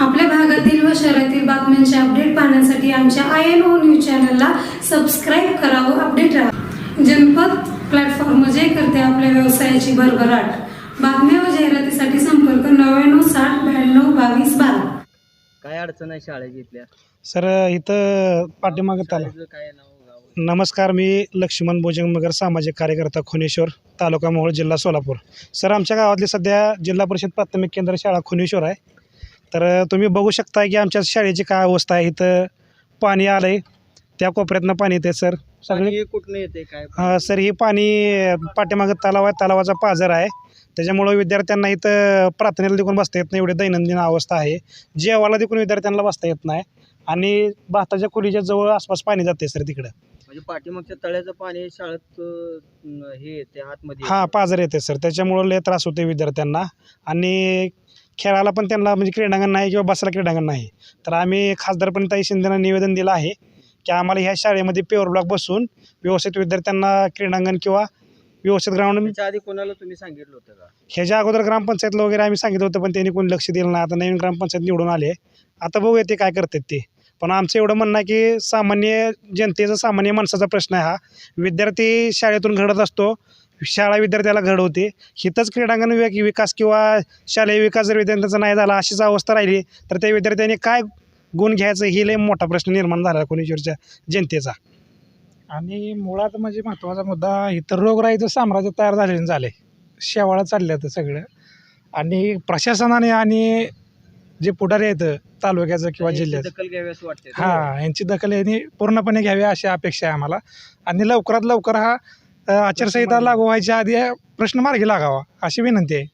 आपल्या भागातील व शहरातील बातम्यांचे अपडेट पाहण्यासाठी आमच्या आय एन ओ न्यूज चॅनलला सबस्क्राईब करा व अपडेट राहा. जनपद प्लॅटफॉर्म जे करते आपल्या व्यवसायाची भरभराट. बातम्या व जाहिरातीसाठी संपर्क नव्याण्णव साठ ब्याण्णव बावीस बारा. काय अडचण आहे शाळेची इथल्या? सर इथं पाठीमागं काय नाव गाव? नमस्कार मी लक्ष्मण भोजंगमगर सामाजिक कार्यकर्ता खुनेश्वर तालुका मोहोळ जिल्हा सोलापूर. सर आमच्या गावातली सध्या जिल्हा परिषद प्राथमिक केंद्र शाळा खुनेश्वर आहे. तर तुम्ही बघू शकता की आमच्या शाळेची काय अवस्था आहे. इथं पाणी आलं आहे त्या कोपऱ्यातनं पाणी येते सर. सगळे कुठनं येते काय? सर हे पाणी पाठीमागं तलाव आहे तलावाचा पाझर आहे. त्याच्यामुळं विद्यार्थ्यांना इथं प्रार्थनेला देखून बसता येत नाही. एवढी दैनंदिन अवस्था आहे. जेवायला देखून विद्यार्थ्यांना बसता येत नाही. आणि भाताच्या खोलीच्या जवळ आसपास पाणी जाते सर तिकडं. म्हणजे पाठीमागच्या तळ्याचं पाणी शाळेत अं, हे येते आतमध्ये हां येते. पाझर येते सर. त्याच्यामुळं लय त्रास होते विद्यार्थ्यांना. आणि खेळायला पण त्यांना म्हणजे क्रीडांगण नाही किंवा बसायला क्रीडांगण नाही. तर आम्ही खासदारपणे ताई शिंदेना निवेदन दिलं आहे की आम्हाला ह्या शाळेमध्ये प्युअर ब्लॉक बसून व्यवस्थित विद्यार्थ्यांना क्रीडांगण किंवा व्यवस्थित ग्राउंड त्याच्या आधी कोणाला तुम्ही सांगितलं होतं का? ह्याच्या अगोदर ग्रामपंचायतला वगैरे आम्ही सांगितलं होतं पण त्यांनी कोणी लक्ष दिलं नाही. आता नवीन ग्रामपंचायत निवडून आले. आता बघूया ते काय करतात ते. पण आमचं एवढं म्हणणं आहे की सामान्य जनतेचा सामान्य माणसाचा प्रश्न आहे हा. विद्यार्थी शाळेतून घडत असतो शाळा विद्यार्थ्याला घडवते. हिथंच क्रीडांगण विक विकास किंवा शालेय विकास जर विद्यार्थ्यांचा नाही झाला अशीच अवस्था राहिली तर त्या विद्यार्थ्यांनी काय गुण घ्यायचं ही लय मोठा प्रश्न निर्माण झाला कोणीश्वरच्या जनतेचा. आणि मुळात म्हणजे महत्त्वाचा मुद्दा इतर रोगराईचं साम्राज्य तयार झालेलं झालं. आहे शेवाळं चाललं तर सगळं. आणि प्रशासनाने आणि जे पुढारी आहेत तालुक्याचं किंवा याची जिल्ह्याचं. दखल घ्यावी असं वाटते हां यांची दखल यांनी पूर्णपणे घ्यावी अशी अपेक्षा आहे आम्हाला. आणि लवकरात लवकर हा आचारसंहिता लागू व्हायच्या आधी प्रश्न मार्गी लागावा अशी विनंती आहे.